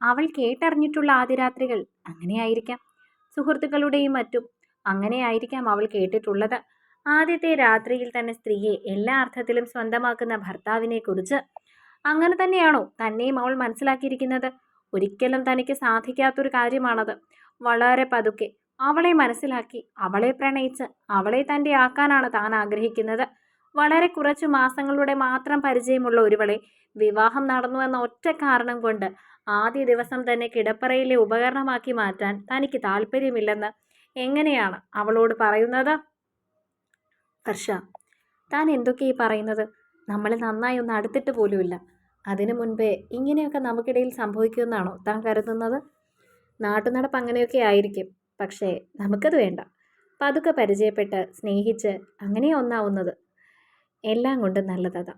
അവൾ കേട്ടറിഞ്ഞിട്ടുള്ള ആദ്യ രാത്രികൾ അങ്ങനെയായിരിക്കാം. സുഹൃത്തുക്കളുടെയും മറ്റും അങ്ങനെയായിരിക്കാം അവൾ കേട്ടിട്ടുള്ളത്. ആദ്യത്തെ രാത്രിയിൽ തന്നെ സ്ത്രീയെ എല്ലാ അർത്ഥത്തിലും സ്വന്തമാക്കുന്ന ഭർത്താവിനെ കുറിച്ച് അങ്ങനെ തന്നെയാണോ തന്നെയും അവൾ മനസ്സിലാക്കിയിരിക്കുന്നത്? ഒരിക്കലും തനിക്ക് സാധിക്കാത്തൊരു കാര്യമാണത്. വളരെ പതുക്കെ അവളെ മനസ്സിലാക്കി അവളെ പ്രണയിച്ച് അവളെ തന്റെ ആക്കാനാണ് താൻ ആഗ്രഹിക്കുന്നത്. വളരെ കുറച്ച് മാസങ്ങളുടെ മാത്രം പരിചയമുള്ള ഒരുവളെ വിവാഹം നടന്നു എന്ന ഒറ്റ കാരണം കൊണ്ട് ആദ്യ ദിവസം തന്നെ കിടപ്പറയിലെ ഉപകരണമാക്കി മാറ്റാൻ തനിക്ക് താല്പര്യമില്ലെന്ന് എങ്ങനെയാണ് അവളോട് പറയുന്നത്? ഹർഷ താൻ എന്തൊക്കെയായി പറയുന്നത്? നമ്മൾ നന്നായി ഒന്ന് അടുത്തിട്ട് പോലുമില്ല. അതിനു മുൻപേ ഇങ്ങനെയൊക്കെ നമുക്കിടയിൽ സംഭവിക്കുമെന്നാണോ താൻ കരുതുന്നത്? നാട്ടുനടപ്പ് അങ്ങനെയൊക്കെ ആയിരിക്കും പക്ഷേ നമുക്കത് വേണ്ട. പതുക്കെ പരിചയപ്പെട്ട് സ്നേഹിച്ച് അങ്ങനെ ഒന്നാവുന്നത്. എല്ലാം കൊണ്ടും നല്ലതതാ.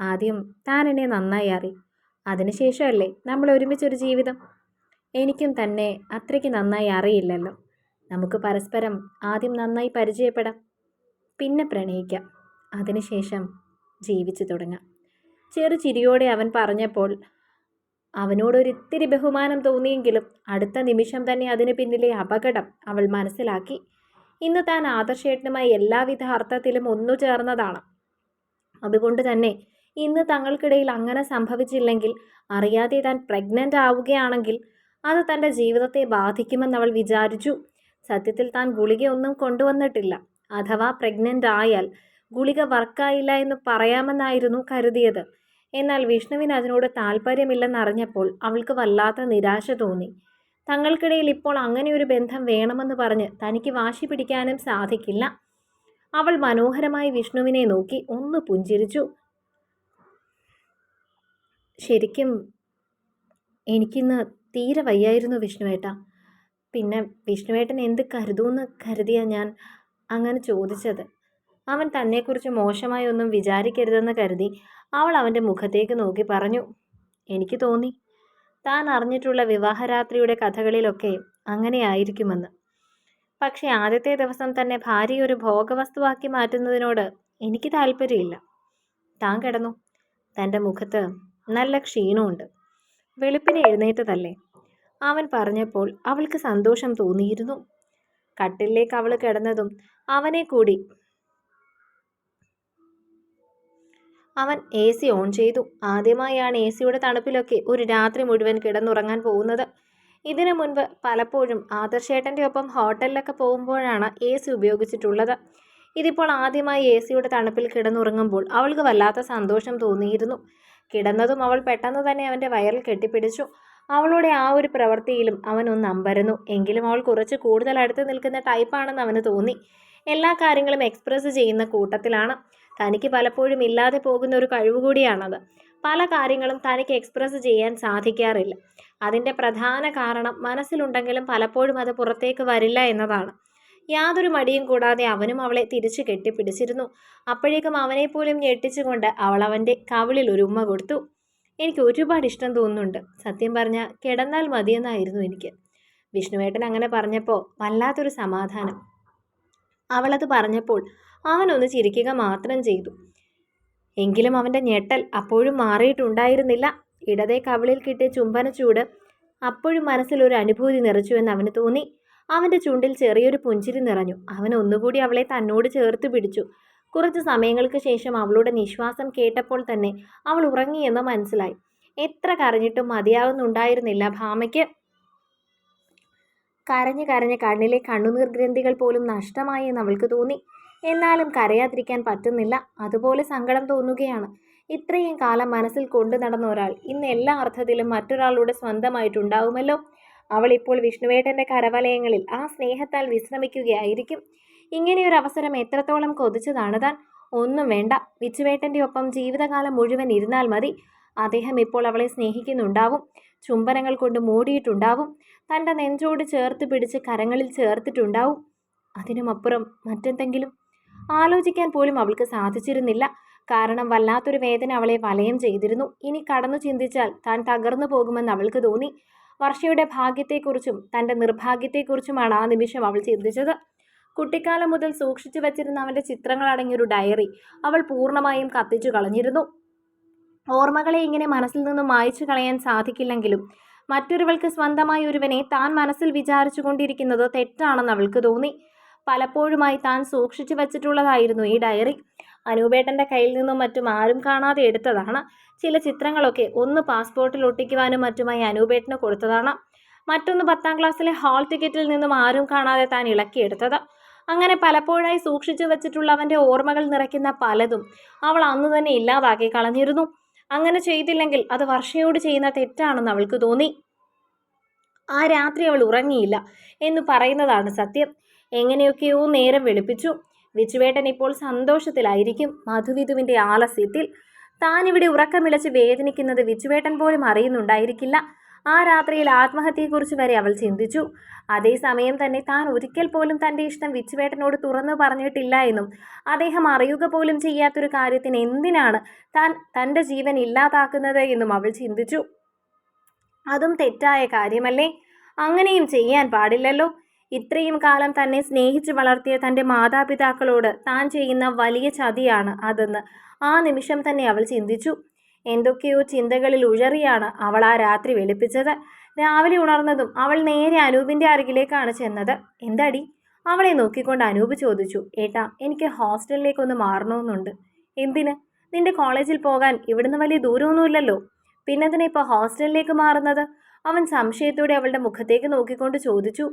ആദ്യം താൻ എന്നെ നന്നായി അറി. അതിനുശേഷമല്ലേ നമ്മൾ ഒരുമിച്ചൊരു ജീവിതം? എനിക്കും തന്നെ അത്രയ്ക്ക് നന്നായി അറിയില്ലല്ലോ. നമുക്ക് പരസ്പരം ആദ്യം നന്നായി പരിചയപ്പെടാം. പിന്നെ പ്രണയിക്കാം. അതിനുശേഷം ജീവിച്ചു തുടങ്ങാം. ചെറു ചിരിയോടെ അവൻ പറഞ്ഞപ്പോൾ അവനോടൊരിത്തിരി ബഹുമാനം തോന്നിയെങ്കിലും അടുത്ത നിമിഷം തന്നെ അതിന് പിന്നിലെ അപകടം അവൾ മനസ്സിലാക്കി. ഇന്ന് താൻ ആദർശേട്ടനുമായി എല്ലാവിധ അർത്ഥത്തിലും ഒന്നു ചേർന്നതാണ്. അതുകൊണ്ട് തന്നെ ഇന്ന് തങ്ങൾക്കിടയിൽ അങ്ങനെ സംഭവിച്ചില്ലെങ്കിൽ അറിയാതെ താൻ പ്രഗ്നന്റ് ആവുകയാണെങ്കിൽ അത് തന്റെ ജീവിതത്തെ ബാധിക്കുമെന്ന് അവൾ വിചാരിച്ചു. സത്യത്തിൽ താൻ ഗുളികയൊന്നും കൊണ്ടുവന്നിട്ടില്ല. അഥവാ പ്രഗ്നന്റ് ആയാൽ ഗുളിക വർക്കായില്ല എന്ന് പറയാമെന്നായിരുന്നു കരുതിയത്. എന്നാൽ വിഷ്ണുവിന് അതിനോട് താല്പര്യമില്ലെന്നറിഞ്ഞപ്പോൾ അവൾക്ക് വല്ലാത്ത നിരാശ തോന്നി. തങ്ങൾക്കിടയിൽ ഇപ്പോൾ അങ്ങനെ ഒരു ബന്ധം വേണമെന്ന് പറഞ്ഞ് തനിക്ക് വാശി പിടിക്കാനും സാധിക്കില്ല. അവൾ മനോഹരമായി വിഷ്ണുവിനെ നോക്കി ഒന്ന് പുഞ്ചിരിച്ചു. ശരിക്കും എനിക്കിന്ന് തീരെ വയ്യായിരുന്നു വിഷ്ണുവേട്ട. പിന്നെ വിഷ്ണുവേട്ടൻ എന്ത് കരുതൂന്ന് കരുതിയാ ഞാൻ അങ്ങനെ ചോദിച്ചത്. അവൻ തന്നെക്കുറിച്ച് മോശമായി ഒന്നും വിചാരിക്കരുതെന്ന് കരുതി അവൾ അവന്റെ മുഖത്തേക്ക് നോക്കി പറഞ്ഞു എനിക്ക് തോന്നി. താൻ അറിഞ്ഞിട്ടുള്ള വിവാഹരാത്രിയുടെ കഥകളിലൊക്കെ അങ്ങനെയായിരിക്കുമെന്ന്. പക്ഷേ ആദ്യത്തെ ദിവസം തന്നെ ഭാര്യ ഒരു ഭോഗവസ്തുവാക്കി മാറ്റുന്നതിനോട് എനിക്ക് താല്പര്യമില്ല. താൻ കിടന്നു. തന്റെ മുഖത്ത് നല്ല ക്ഷീണമുണ്ട്. വെളുപ്പിന് എഴുന്നേറ്റതല്ലേ? അവൻ പറഞ്ഞപ്പോൾ അവൾക്ക് സന്തോഷം തോന്നിയിരുന്നു. കട്ടിലേക്ക് അവൾ കിടന്നതും അവനെ കൂടി അവൻ എ സി ഓൺ ചെയ്തു. ആദ്യമായാണ് എ സിയുടെ തണുപ്പിലൊക്കെ ഒരു രാത്രി മുഴുവൻ കിടന്നുറങ്ങാൻ പോകുന്നത്. ഇതിനു മുൻപ് പലപ്പോഴും ആദർശേട്ടന്റെ ഒപ്പം ഹോട്ടലിലൊക്കെ പോകുമ്പോഴാണ് എ സി ഉപയോഗിച്ചിട്ടുള്ളത്. ഇതിപ്പോൾ ആദ്യമായി എ സിയുടെ തണുപ്പിൽ കിടന്നുറങ്ങുമ്പോൾ അവൾക്ക് വല്ലാത്ത സന്തോഷം തോന്നിയിരുന്നു. കിടന്നതും അവൾ പെട്ടെന്ന് തന്നെ അവന്റെ വയറിൽ കെട്ടിപ്പിടിച്ചു. അവളുടെ ആ ഒരു പ്രവൃത്തിയിലും അവൻ ഒന്ന് അമ്പരന്നു. എങ്കിലും അവൾ കുറച്ച് കൂടുതൽ അടുത്ത് നിൽക്കുന്ന ടൈപ്പാണെന്ന് അവന് തോന്നി. എല്ലാ കാര്യങ്ങളും എക്സ്പ്രസ് ചെയ്യുന്ന കൂട്ടത്തിലാണ്. തനിക്ക് പലപ്പോഴും ഇല്ലാതെ പോകുന്ന ഒരു കഴിവ് കൂടിയാണത് പല കാര്യങ്ങളും തനിക്ക് എക്സ്പ്രസ് ചെയ്യാൻ സാധിക്കാറില്ല. അതിന്റെ പ്രധാന കാരണം മനസ്സിലുണ്ടെങ്കിലും പലപ്പോഴും അത് പുറത്തേക്ക് വരില്ല എന്നതാണ്. യാതൊരു മടിയും കൂടാതെ അവനും അവളെ തിരിച്ചു കെട്ടിപ്പിടിച്ചിരുന്നു. അപ്പോഴേക്കും അവനെപ്പോലും ഞെട്ടിച്ചുകൊണ്ട് അവൾ അവന്റെ കവിളിൽ ഒരു ഉമ്മ കൊടുത്തു. എനിക്ക് ഒരുപാട് ഇഷ്ടം തോന്നുന്നുണ്ട്. സത്യം പറഞ്ഞാൽ കിടന്നാൽ മതിയെന്നായിരുന്നു എനിക്ക് വിഷ്ണുവേട്ടൻ അങ്ങനെ പറഞ്ഞപ്പോൾ വല്ലാത്തൊരു സമാധാനം. അവളത് പറഞ്ഞപ്പോൾ അവനൊന്ന് ചിരിക്കുക മാത്രം ചെയ്തു. എങ്കിലും അവന്റെ ഞെട്ടൽ അപ്പോഴും മാറിയിട്ടുണ്ടായിരുന്നില്ല. ഇടതേ കവിളിൽ കിട്ടിയ ചുംബന ചൂട് അപ്പോഴും മനസ്സിൽ ഒരു അനുഭൂതി നിറച്ചുവെന്ന് അവന് തോന്നി. അവന്റെ ചുണ്ടിൽ ചെറിയൊരു പുഞ്ചിരി നിറഞ്ഞു. അവൻ ഒന്നുകൂടി അവളെ തന്നോട് ചേർത്ത് പിടിച്ചു. കുറച്ച് സമയങ്ങൾക്ക് ശേഷം അവളുടെ നിശ്വാസം കേട്ടപ്പോൾ തന്നെ അവൾ ഉറങ്ങിയെന്ന് മനസ്സിലായി. എത്ര കരഞ്ഞിട്ടും മതിയാകുന്നുണ്ടായിരുന്നില്ല ഭാമയ്ക്ക്. കരഞ്ഞ് കരഞ്ഞ് കണ്ണിലെ കണ്ണുനീർ ഗ്രന്ഥികൾ പോലും നഷ്ടമായി എന്ന് അവൾക്ക് തോന്നി. എന്നാലും കരയാതിരിക്കാൻ പറ്റുന്നില്ല. അതുപോലെ സങ്കടം തോന്നുകയാണ്. ഇത്രയും കാലം മനസ്സിൽ കൊണ്ടു നടന്ന ഒരാൾ ഇന്ന് എല്ലാ അർത്ഥത്തിലും മറ്റൊരാളുടെ സ്വന്തമായിട്ടുണ്ടാവുമല്ലോ? അവൾ ഇപ്പോൾ വിഷ്ണുവേട്ടന്റെ കരവലയങ്ങളിൽ ആ സ്നേഹത്താൽ വിശ്രമിക്കുകയായിരിക്കും. ഇങ്ങനെയൊരു അവസരം എത്രത്തോളം കൊതിച്ചതാണ് താൻ? ഒന്നും വേണ്ട. വിച്ചുവേട്ടന്റെ ഒപ്പം ജീവിതകാലം മുഴുവൻ ഇരുന്നാൽ മതി. അദ്ദേഹം ഇപ്പോൾ അവളെ സ്നേഹിക്കുന്നുണ്ടാവും. ചുംബനങ്ങൾ കൊണ്ട് മൂടിയിട്ടുണ്ടാവും. തന്റെ നെഞ്ചോട് ചേർത്ത് പിടിച്ച് കരങ്ങളിൽ ചേർത്തിട്ടുണ്ടാവും. അതിനുമപ്പുറം മറ്റെന്തെങ്കിലും? ആലോചിക്കാൻ പോലും അവൾക്ക് സാധിച്ചിരുന്നില്ല. കാരണം വല്ലാത്തൊരു വേദന അവളെ വലയം ചെയ്തിരുന്നു. ഇനി കടന്നു ചിന്തിച്ചാൽ താൻ തകർന്നു പോകുമെന്ന് അവൾക്ക് തോന്നി. വർഷയുടെ ഭാഗ്യത്തെക്കുറിച്ചും തന്റെ നിർഭാഗ്യത്തെക്കുറിച്ചുമാണ് ആ നിമിഷം അവൾ ചിന്തിച്ചത്. കുട്ടിക്കാലം മുതൽ സൂക്ഷിച്ചു വച്ചിരുന്ന അവന്റെ ചിത്രങ്ങളടങ്ങിയൊരു ഡയറി അവൾ പൂർണമായും കത്തിച്ചു കളഞ്ഞിരുന്നു. ഓർമ്മകളെ ഇങ്ങനെ മനസ്സിൽ നിന്നും മായച്ചു കളയാൻ സാധിക്കില്ലെങ്കിലും മറ്റൊരുവൾക്ക് സ്വന്തമായി ഒരുവനെ താൻ മനസ്സിൽ വിചാരിച്ചു കൊണ്ടിരിക്കുന്നത് തെറ്റാണെന്ന് അവൾക്ക് തോന്നി. പലപ്പോഴുമായി താൻ സൂക്ഷിച്ചു വച്ചിട്ടുള്ളതായിരുന്നു ഈ ഡയറി. അനൂപേട്ടന്റെ കയ്യിൽ നിന്നും മറ്റും ആരും കാണാതെ എടുത്തതാണ്. ചില ചിത്രങ്ങളൊക്കെ ഒന്ന് പാസ്പോർട്ടിൽ ഒട്ടിക്കുവാനും മറ്റുമായി അനൂപേട്ടന് കൊടുത്തതാണ്. മറ്റൊന്ന് പത്താം ക്ലാസ്സിലെ ഹാൾ ടിക്കറ്റിൽ നിന്നും ആരും കാണാതെ താൻ ഇളക്കിയെടുത്തത്. അങ്ങനെ പലപ്പോഴായി സൂക്ഷിച്ചു വച്ചിട്ടുള്ള അവന്റെ ഓർമ്മകൾ നിറയ്ക്കുന്ന പലതും അവൾ അന്ന് തന്നെ ഇല്ലാതാക്കി കളഞ്ഞിരുന്നു. അങ്ങനെ ചെയ്തില്ലെങ്കിൽ അത് വർഷയോട് ചെയ്യുന്ന തെറ്റാണെന്ന് അവൾക്ക് തോന്നി. ആ രാത്രി അവൾ ഉറങ്ങിയില്ല എന്ന് പറയുന്നതാണ് സത്യം. എങ്ങനെയൊക്കെയോ നേരം വെളുപ്പിച്ചു. വിച്ചുവേട്ടൻ ഇപ്പോൾ സന്തോഷത്തിലായിരിക്കും. മധുവിധുവിന്റെ ആലസ്യത്തിൽ താനിവിടെ ഉറക്കമിളച്ച് വേദനിക്കുന്നത് വിച്ചുവേട്ടൻ പോലും അറിയുന്നുണ്ടായിരിക്കില്ല. ആ രാത്രിയിൽ ആത്മഹത്യയെക്കുറിച്ച് വരെ അവൾ ചിന്തിച്ചു. അതേസമയം തന്നെ താൻ ഒരിക്കൽ പോലും തന്റെ ഇഷ്ടം വിച്ചുവേട്ടനോട് തുറന്നു പറഞ്ഞിട്ടില്ല എന്നും അദ്ദേഹം അറിയുക പോലും ചെയ്യാത്തൊരു കാര്യത്തിന് എന്തിനാണ് താൻ തന്റെ ജീവൻ ഇല്ലാതാക്കുന്നത് എന്നും അവൾ ചിന്തിച്ചു. അതും തെറ്റായ കാര്യമല്ലേ? അങ്ങനെയും ചെയ്യാൻ പാടില്ലല്ലോ. ഇത്രയും കാലം തന്നെ സ്നേഹിച്ച് വളർത്തിയ തന്റെ മാതാപിതാക്കളോട് താൻ ചെയ്യുന്ന വലിയ ചതിയാണ് അതെന്ന് ആ നിമിഷം തന്നെ അവൾ ചിന്തിച്ചു. എന്തൊക്കെയോ ചിന്തകളിൽ ഉഴറിയാണ് അവൾ ആ രാത്രി വെളുപ്പിച്ചത്. രാവിലെ ഉണർന്നതും അവൾ നേരെ അനൂപിന്റെ അരികിലേക്കാണ് ചെന്നത്. എന്താടി? അവളെ നോക്കിക്കൊണ്ട് അനൂപ് ചോദിച്ചു. ഏട്ടാ എനിക്ക് ഹോസ്റ്റലിലേക്കൊന്ന് മാറണമെന്നുണ്ട് എന്തിന്? നിന്റെ കോളേജിൽ പോകാൻ ഇവിടുന്ന് വലിയ ദൂരമൊന്നുമില്ലല്ലോ. പിന്നെന്തിനാ ഇപ്പോൾ ഹോസ്റ്റലിലേക്ക് മാറുന്നത്? അവൻ സംശയത്തോടെ അവളുടെ മുഖത്തേക്ക് നോക്കിക്കൊണ്ട് ചോദിച്ചു.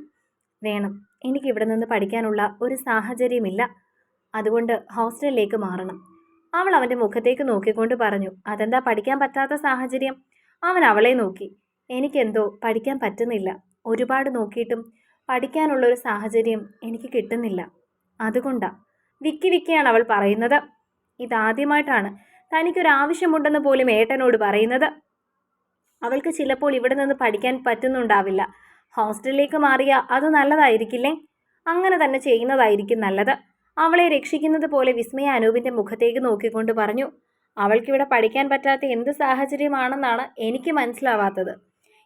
വേണം. എനിക്ക് ഇവിടെ നിന്ന് പഠിക്കാനുള്ള ഒരു സാഹചര്യമില്ല. അതുകൊണ്ട് ഹോസ്റ്റലിലേക്ക് മാറണം. അവൾ അവന്റെ മുഖത്തേക്ക് നോക്കിക്കൊണ്ട് പറഞ്ഞു അതെന്താ പഠിക്കാൻ പറ്റാത്ത സാഹചര്യം? അവൻ അവളെ നോക്കി. എനിക്കെന്തോ പഠിക്കാൻ പറ്റുന്നില്ല. ഒരുപാട് നോക്കിയിട്ടും പഠിക്കാനുള്ള ഒരു സാഹചര്യം എനിക്ക് കിട്ടുന്നില്ല. അതുകൊണ്ടാ. വിക്കി വിക്കിയാണ് അവൾ പറയുന്നത്. ഇതാദ്യമായിട്ടാണ് തനിക്കൊരാവശ്യമുണ്ടെന്ന് പോലും ഏട്ടനോട് പറയുന്നത്. അവൾക്ക് ചിലപ്പോൾ ഇവിടെ നിന്ന് പഠിക്കാൻ പറ്റുന്നുണ്ടാവില്ല. ഹോസ്റ്റലിലേക്ക് മാറിയ അത് നല്ലതായിരിക്കില്ലേ? അങ്ങനെ തന്നെ ചെയ്യുന്നതായിരിക്കും നല്ലത്. അവളെ രക്ഷിക്കുന്നത് പോലെ വിസ്മയ അനൂപിന്റെ മുഖത്തേക്ക് നോക്കിക്കൊണ്ട് പറഞ്ഞു അവൾക്കിവിടെ പഠിക്കാൻ പറ്റാത്ത എന്ത് സാഹചര്യമാണെന്നാണ് എനിക്ക് മനസ്സിലാവാത്തത്.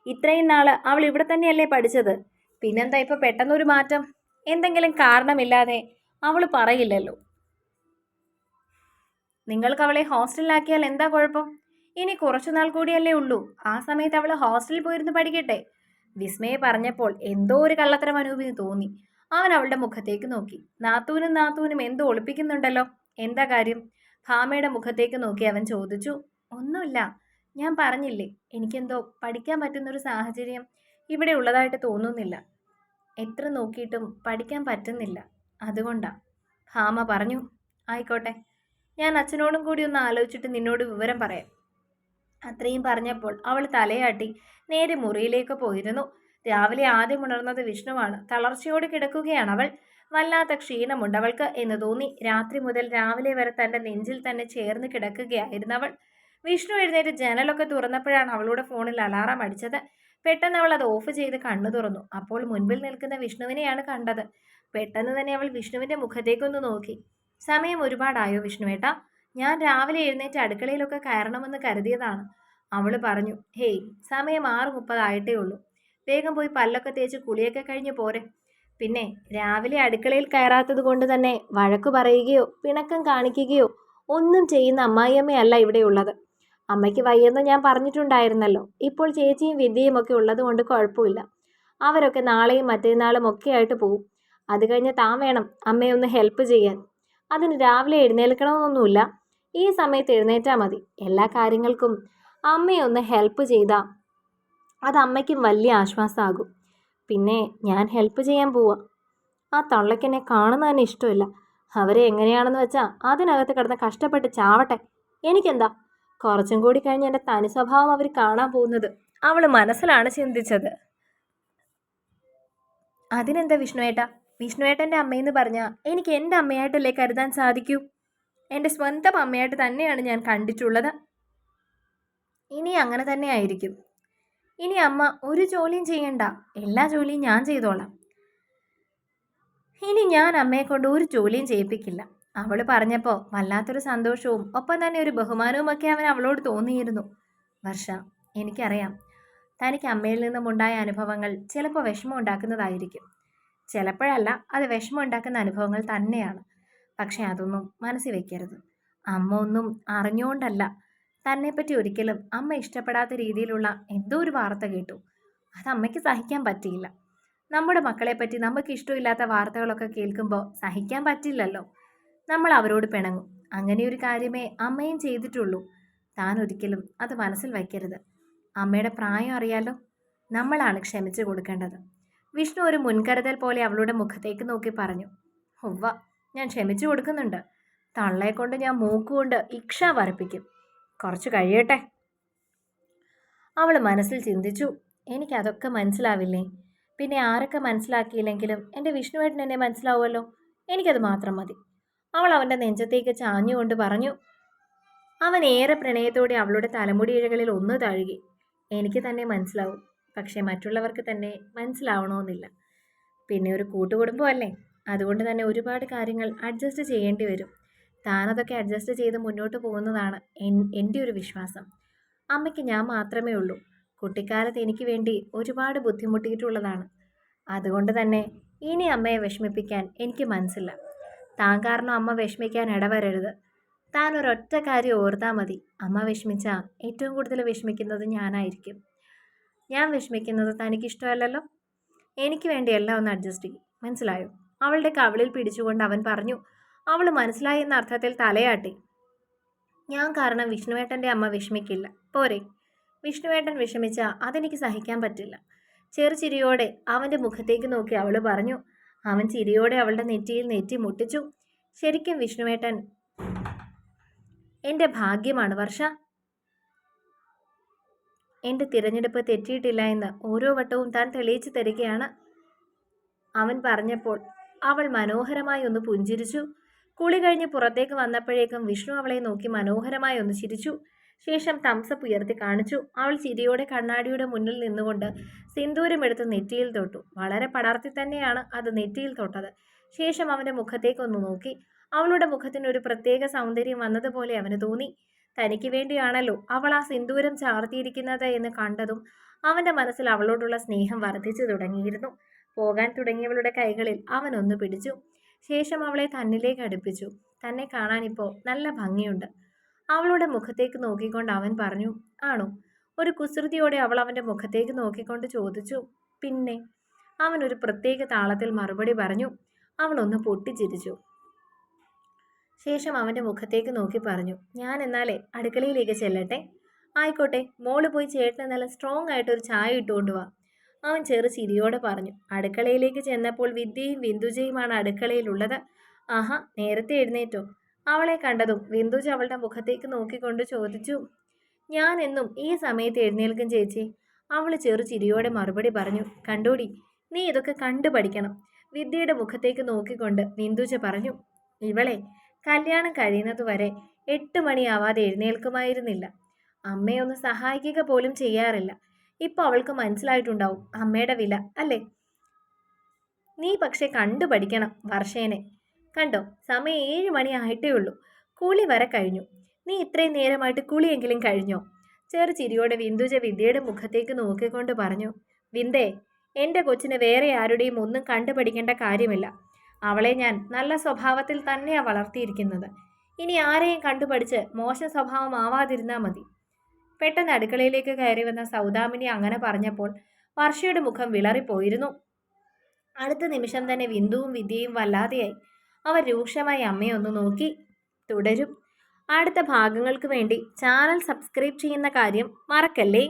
ഇത്രയും നാൾ അവൾ ഇവിടെ തന്നെയല്ലേ പഠിച്ചത്? പിന്നെന്താ ഇപ്പോൾ പെട്ടെന്നൊരു മാറ്റം? എന്തെങ്കിലും കാരണമില്ലാതെ അവൾ പറയില്ലല്ലോ. നിങ്ങൾക്ക് അവളെ ഹോസ്റ്റലിലാക്കിയാൽ എന്താ കുഴപ്പം? ഇനി കുറച്ചുനാൾ കൂടിയല്ലേ ഉള്ളൂ. ആ സമയത്ത് അവൾ ഹോസ്റ്റലിൽ പോയിരുന്ന് പഠിക്കട്ടെ. വിസ്മയെ പറഞ്ഞപ്പോൾ എന്തോ ഒരു കള്ളത്തരം അനൂപിന് തോന്നി. അവൻ അവളുടെ മുഖത്തേക്ക് നോക്കി. നാത്തൂനും നാത്തൂനും എന്തോ ഒളിപ്പിക്കുന്നുണ്ടല്ലോ? എന്താ കാര്യം? ഭാമയുടെ മുഖത്തേക്ക് നോക്കി അവൻ ചോദിച്ചു. ഒന്നുമില്ല. ഞാൻ പറഞ്ഞില്ലേ എനിക്കെന്തോ പഠിക്കാൻ പറ്റുന്നൊരു സാഹചര്യം ഇവിടെ ഉള്ളതായിട്ട് തോന്നുന്നില്ല. എത്ര നോക്കിയിട്ടും പഠിക്കാൻ പറ്റുന്നില്ല. അതുകൊണ്ടാ. ഭാമ പറഞ്ഞു. ആയിക്കോട്ടെ. ഞാൻ അച്ഛനോടും കൂടി ഒന്ന് ആലോചിച്ചിട്ട് നിന്നോട് വിവരം പറയാം. അത്രയും പറഞ്ഞപ്പോൾ അവൾ തലയാട്ടി. നേരെ മുറിയിലേക്ക് പോയിരുന്നു. രാവിലെ ആദ്യം ഉണർന്നത് വിഷ്ണുവാണ്. തളർച്ചയോട് കിടക്കുകയാണ് അവൾ വല്ലാത്ത ക്ഷീണമുണ്ട് അവൾക്ക് എന്ന് തോന്നി. രാത്രി മുതൽ രാവിലെ വരെ തന്റെ നെഞ്ചിൽ തന്നെ ചേർന്ന് കിടക്കുകയായിരുന്നു അവൾ. വിഷ്ണു എഴുന്നേറ്റ് ജനലൊക്കെ തുറന്നപ്പോഴാണ് അവളുടെ ഫോണിൽ അലാറം അടിച്ചത്. പെട്ടെന്ന് അവൾ അത് ഓഫ് ചെയ്ത് കണ്ണു തുറന്നു. അപ്പോൾ മുൻപിൽ നിൽക്കുന്ന വിഷ്ണുവിനെയാണ് കണ്ടത്. പെട്ടെന്ന് തന്നെ അവൾ വിഷ്ണുവിന്റെ മുഖത്തേക്കൊന്ന് നോക്കി. സമയം ഒരുപാടായോ വിഷ്ണുവേട്ട? ഞാൻ രാവിലെ എഴുന്നേറ്റ് അടുക്കളയിലൊക്കെ കയറണമെന്ന് കരുതിയതാണ്. അവൾ പറഞ്ഞു ഹേയ് സമയം ആറ് മുപ്പതായിട്ടേ ഉള്ളൂ. വേഗം പോയി പല്ലൊക്കെ തേച്ച് കുളിയൊക്കെ കഴിഞ്ഞ് പോരെ. പിന്നെ രാവിലെ അടുക്കളയിൽ കയറാത്തത് കൊണ്ട് തന്നെ വഴക്കു പറയുകയോ പിണക്കം കാണിക്കുകയോ ഒന്നും ചെയ്യുന്ന അമ്മായിയമ്മയല്ല ഇവിടെയുള്ളത് അമ്മയ്ക്ക് വയ്യെന്ന് ഞാൻ പറഞ്ഞിട്ടുണ്ടായിരുന്നല്ലോ. ഇപ്പോൾ ചേച്ചിയും വിദ്യയും ഒക്കെ ഉള്ളത് കൊണ്ട് കുഴപ്പമില്ല. അവരൊക്കെ നാളെയും മറ്റന്നാളും ഒക്കെ ആയിട്ട് പോവും. അത് കഴിഞ്ഞ് താൻ വേണം അമ്മയെ ഒന്ന് ഹെൽപ്പ് ചെയ്യാൻ. അതിന് രാവിലെ എഴുന്നേൽക്കണമെന്നൊന്നുമില്ല. ഈ സമയത്ത് എഴുന്നേറ്റാൽ മതി. എല്ലാ കാര്യങ്ങൾക്കും അമ്മയൊന്ന് ഹെൽപ്പ് ചെയ്താൽ അത് അമ്മയ്ക്കും വലിയ ആശ്വാസമാകും പിന്നെ ഞാൻ ഹെൽപ്പ് ചെയ്യാൻ പോവാ. ആ തള്ളയ്ക്കെന്നെ കാണുന്ന തന്നെ ഇഷ്ടമില്ല. അവരെ എങ്ങനെയാണെന്ന് വെച്ചാൽ അതിനകത്ത് കിടന്ന് കഷ്ടപ്പെട്ട് ചാവട്ടെ. എനിക്കെന്താ? കുറച്ചും കൂടി കഴിഞ്ഞ് എന്റെ തനി സ്വഭാവം അവർ കാണാൻ പോകുന്നത് അവൾ മനസ്സിലാണ് ചിന്തിച്ചത്. അതിനെന്താ വിഷ്ണുവേട്ട? വിഷ്ണുവേട്ടന്റെ അമ്മയെന്ന് പറഞ്ഞാൽ എനിക്ക് എന്റെ അമ്മയായിട്ടല്ലേ കരുതാൻ സാധിക്കൂ? എന്റെ സ്വന്തം അമ്മയായിട്ട് തന്നെയാണ് ഞാൻ കണ്ടിട്ടുള്ളത്. ഇനി അങ്ങനെ തന്നെ ആയിരിക്കും. ഇനി അമ്മ ഒരു ജോലിയും ചെയ്യണ്ട. എല്ലാ ജോലിയും ഞാൻ ചെയ്തോളാം. ഇനി ഞാൻ അമ്മയെ കൊണ്ട് ഒരു ജോലിയും ചെയ്യിപ്പിക്കില്ല. അവൾ പറഞ്ഞപ്പോൾ വല്ലാത്തൊരു സന്തോഷവും ഒപ്പം തന്നെ ഒരു ബഹുമാനവും ഒക്കെ അവൻ അവളോട് തോന്നിയിരുന്നു. വർഷ എനിക്കറിയാം. തനിക്ക് അമ്മയിൽ നിന്നും ഉണ്ടായ അനുഭവങ്ങൾ ചിലപ്പോൾ വിഷമം ഉണ്ടാക്കുന്നതായിരിക്കും. ചിലപ്പോഴല്ല അത് വിഷമം ഉണ്ടാക്കുന്ന അനുഭവങ്ങൾ തന്നെയാണ്. പക്ഷേ അതൊന്നും മനസ്സിൽ വയ്ക്കരുത് അമ്മ ഒന്നും അറിഞ്ഞുകൊണ്ടല്ല. തന്നെപ്പറ്റി ഒരിക്കലും അമ്മ ഇഷ്ടപ്പെടാത്ത രീതിയിലുള്ള എന്തോ ഒരു വാർത്ത കേട്ടു. അത് അമ്മയ്ക്ക് സഹിക്കാൻ പറ്റിയില്ല. നമ്മുടെ മക്കളെപ്പറ്റി നമുക്ക് ഇഷ്ടമില്ലാത്ത വാർത്തകളൊക്കെ കേൾക്കുമ്പോൾ സഹിക്കാൻ പറ്റില്ലല്ലോ. നമ്മൾ അവരോട് പിണങ്ങും. അങ്ങനെയൊരു കാര്യമേ അമ്മയും ചെയ്തിട്ടുള്ളൂ. താൻ ഒരിക്കലും അത് മനസ്സിൽ വയ്ക്കരുത് അമ്മയുടെ പ്രായം അറിയാലോ. നമ്മളാണ് ക്ഷമിച്ചു കൊടുക്കേണ്ടത്. വിഷ്ണു ഒരു മുൻകരുതൽ പോലെ അവളുടെ മുഖത്തേക്ക് നോക്കി പറഞ്ഞു. ഒവ്വ ഞാൻ ക്ഷമിച്ചു കൊടുക്കുന്നുണ്ട്. തള്ളയെ കൊണ്ട് ഞാൻ മൂക്കുകൊണ്ട് ഇക്ഷ വരപ്പിക്കും. കുറച്ച് കഴിയട്ടെ. അവൾ മനസ്സിൽ ചിന്തിച്ചു. എനിക്കതൊക്കെ മനസ്സിലാവില്ലേ? പിന്നെ ആരൊക്കെ മനസ്സിലാക്കിയില്ലെങ്കിലും എന്റെ വിഷ്ണുവേട്ടൻ എന്നെ മനസ്സിലാവുമല്ലോ? എനിക്കത് മാത്രം മതി. അവൾ അവന്റെ നെഞ്ചത്തേക്ക് ചാഞ്ഞുകൊണ്ട് പറഞ്ഞു. അവൻ ഏറെ പ്രണയത്തോടെ അവളുടെ തലമുടി ഇഴകളിൽ ഒന്ന് തഴുകി. എനിക്ക് തന്നെ മനസ്സിലാവും. പക്ഷേ മറ്റുള്ളവർക്ക് തന്നെ മനസ്സിലാവണമെന്നില്ല. പിന്നെ ഒരു കൂട്ടുകുടുംബമല്ലേ? അതുകൊണ്ട് തന്നെ ഒരുപാട് കാര്യങ്ങൾ അഡ്ജസ്റ്റ് ചെയ്യേണ്ടി വരും. താനതൊക്കെ അഡ്ജസ്റ്റ് ചെയ്ത് മുന്നോട്ട് പോകുന്നതാണ് എൻ- എന്റെ ഒരു വിശ്വാസം. അമ്മയ്ക്ക് ഞാൻ മാത്രമേ ഉള്ളൂ. കുട്ടിക്കാലത്ത് എനിക്ക് വേണ്ടി ഒരുപാട് ബുദ്ധിമുട്ടിയിട്ടുള്ളതാണ്. അതുകൊണ്ട് തന്നെ ഇനി അമ്മയെ വിഷമിപ്പിക്കാൻ എനിക്ക് മനസ്സില്ല. താൻ കാരണം അമ്മ വിഷമിക്കാൻ ഇടവരരുത്. താൻ ഒരൊറ്റ കാര്യം ഓർത്താൽ മതി. അമ്മ വിഷമിച്ചാൽ ഏറ്റവും കൂടുതൽ വിഷമിക്കുന്നത് ഞാനായിരിക്കും. ഞാൻ വിഷമിക്കുന്നത് തനിക്കിഷ്ടമല്ലല്ലോ? എനിക്ക് വേണ്ടി എല്ലാം ഒന്ന് അഡ്ജസ്റ്റ് ചെയ്യും. മനസ്സിലായോ? അവളുടെ കവിളിൽ പിടിച്ചുകൊണ്ട് അവൻ പറഞ്ഞു അവൾ മനസ്സിലായി എന്ന അർത്ഥത്തിൽ തലയാട്ടി. ഞാൻ കാരണം വിഷ്ണുവേട്ടന്റെ അമ്മ വിഷമിക്കില്ല. പോരെ. വിഷ്ണുവേട്ടൻ വിഷമിച്ച അതെനിക്ക് സഹിക്കാൻ പറ്റില്ല. ചെറുചിരിയോടെ അവന്റെ മുഖത്തേക്ക് നോക്കി അവൾ പറഞ്ഞു അവൻ ചിരിയോടെ അവളുടെ നെറ്റിയിൽ നെറ്റി മുട്ടിച്ചു. ശരിക്കും വിഷ്ണുവേട്ടൻ എന്റെ ഭാഗ്യമാണ് വർഷ. എന്റെ തിരഞ്ഞെടുപ്പ് തെറ്റിയിട്ടില്ല എന്ന് ഓരോ വട്ടവും താൻ തെളിയിച്ചു തരികയാണ്. അവൻ പറഞ്ഞപ്പോൾ അവൾ മനോഹരമായി ഒന്ന് പുഞ്ചിരിച്ചു. കുളി കഴിഞ്ഞ് പുറത്തേക്ക് വന്നപ്പോഴേക്കും വിഷ്ണു അവളെ നോക്കി മനോഹരമായി ഒന്ന് ചിരിച്ചു. ശേഷം തംസപ്പ് ഉയർത്തി കാണിച്ചു. അവൾ ചിരിയോടെ കണ്ണാടിയുടെ മുന്നിൽ നിന്നുകൊണ്ട് സിന്ദൂരമെടുത്ത് നെറ്റിയിൽ തൊട്ടു. വളരെ പടർത്തി തന്നെയാണ് അത് നെറ്റിയിൽ തൊട്ടത്. ശേഷം അവന്റെ മുഖത്തേക്കൊന്ന് നോക്കി. അവളുടെ മുഖത്തിന് ഒരു പ്രത്യേക സൗന്ദര്യം വന്നതുപോലെ അവന് തോന്നി. തനിക്ക് വേണ്ടിയാണല്ലോ അവൾ ആ സിന്ദൂരം ചാർത്തിയിരിക്കുന്നത് എന്ന് കണ്ടതും അവന്റെ മനസ്സിൽ അവളോടുള്ള സ്നേഹം വർദ്ധിച്ചു തുടങ്ങിയിരുന്നു. പോകാൻ തുടങ്ങിയവളുടെ കൈകളിൽ അവൻ ഒന്ന് പിടിച്ചു. ശേഷം അവളെ തന്നിലേക്ക് അടുപ്പിച്ചു. തന്നെ കാണാൻ ഇപ്പോൾ നല്ല ഭംഗിയുണ്ട്. അവളുടെ മുഖത്തേക്ക് നോക്കിക്കൊണ്ട് അവൻ പറഞ്ഞു ആണോ? ഒരു കുസൃതിയോടെ അവൾ അവന്റെ മുഖത്തേക്ക് നോക്കിക്കൊണ്ട് ചോദിച്ചു പിന്നെ? അവൻ ഒരു പ്രത്യേക താളത്തിൽ മറുപടി പറഞ്ഞു അവൾ ഒന്ന് പൊട്ടിച്ചിരിച്ചു. ശേഷം അവന്റെ മുഖത്തേക്ക് നോക്കി പറഞ്ഞു ഞാൻ എന്നാലേ അടുക്കളയിലേക്ക് ചെല്ലട്ടെ? ആയിക്കോട്ടെ മോൾ പോയി ചേട്ടൻ നല്ല സ്ട്രോങ് ആയിട്ട് ഒരു ചായ ഇട്ടുകൊണ്ട് വാ. അവൻ ചെറു ചിരിയോടെ പറഞ്ഞു. അടുക്കളയിലേക്ക് ചെന്നപ്പോൾ വിദ്യയും വിന്ദുജയുമാണ് അടുക്കളയിലുള്ളത്. ആഹാ നേരത്തെ എഴുന്നേറ്റോ. അവളെ കണ്ടതും വിന്ദുജ അവളുടെ മുഖത്തേക്ക് നോക്കിക്കൊണ്ട് ചോദിച്ചു ഞാൻ എന്നും ഈ സമയത്ത് എഴുന്നേൽക്കും ചേച്ചി? അവൾ ചെറു ചിരിയോടെ മറുപടി പറഞ്ഞു കണ്ടോടി നീ ഇതൊക്കെ കണ്ടു പഠിക്കണം. വിദ്യയുടെ മുഖത്തേക്ക് നോക്കിക്കൊണ്ട് വിന്ദുജ പറഞ്ഞു ഇവളെ കല്യാണം കഴിയുന്നതുവരെ എട്ട് മണിയാവാതെ എഴുന്നേൽക്കുമായിരുന്നില്ല. അമ്മയൊന്ന് സഹായിക്കുക പോലും ചെയ്യാറില്ല. ഇപ്പോൾ അവൾക്ക് മനസ്സിലായിട്ടുണ്ടാവും അമ്മയുടെ വില അല്ലേ? നീ പക്ഷെ കണ്ടു പഠിക്കണം വർഷേനെ. കണ്ടോ? സമയം ഏഴ് മണി ആയിട്ടേ ഉള്ളൂ. കുളി വരെ കഴിഞ്ഞു. നീ ഇത്രയും നേരമായിട്ട് കുളിയെങ്കിലും കഴിഞ്ഞോ? ചെറു ചിരിയോടെ വിന്ദുജ വിദ്യയുടെ മുഖത്തേക്ക് നോക്കിക്കൊണ്ട് പറഞ്ഞു വിന്ദേ എന്റെ കൊച്ചിന് വേറെ ആരുടെയും ഒന്നും കണ്ടുപഠിക്കേണ്ട കാര്യമില്ല. അവളെ ഞാൻ നല്ല സ്വഭാവത്തിൽ തന്നെയാണ് വളർത്തിയിരിക്കുന്നത്. ഇനി ആരെയും കണ്ടുപഠിച്ച് മോശം സ്വഭാവമാവാതിരുന്നാൽ മതി. പെട്ടെന്ന് അടുക്കളയിലേക്ക് കയറി വന്ന സൗദാമിനി അങ്ങനെ പറഞ്ഞപ്പോൾ വർഷയുടെ മുഖം വിളറിപ്പോയിരുന്നു. അടുത്ത നിമിഷം തന്നെ വിന്ദുവും വിദ്യയും വല്ലാതെയായി. അവർ രൂക്ഷമായി അമ്മയെ ഒന്ന് നോക്കി. തുടരും. അടുത്ത ഭാഗങ്ങൾക്ക് വേണ്ടി ചാനൽ സബ്സ്ക്രൈബ് ചെയ്യുന്ന കാര്യം മറക്കല്ലേ?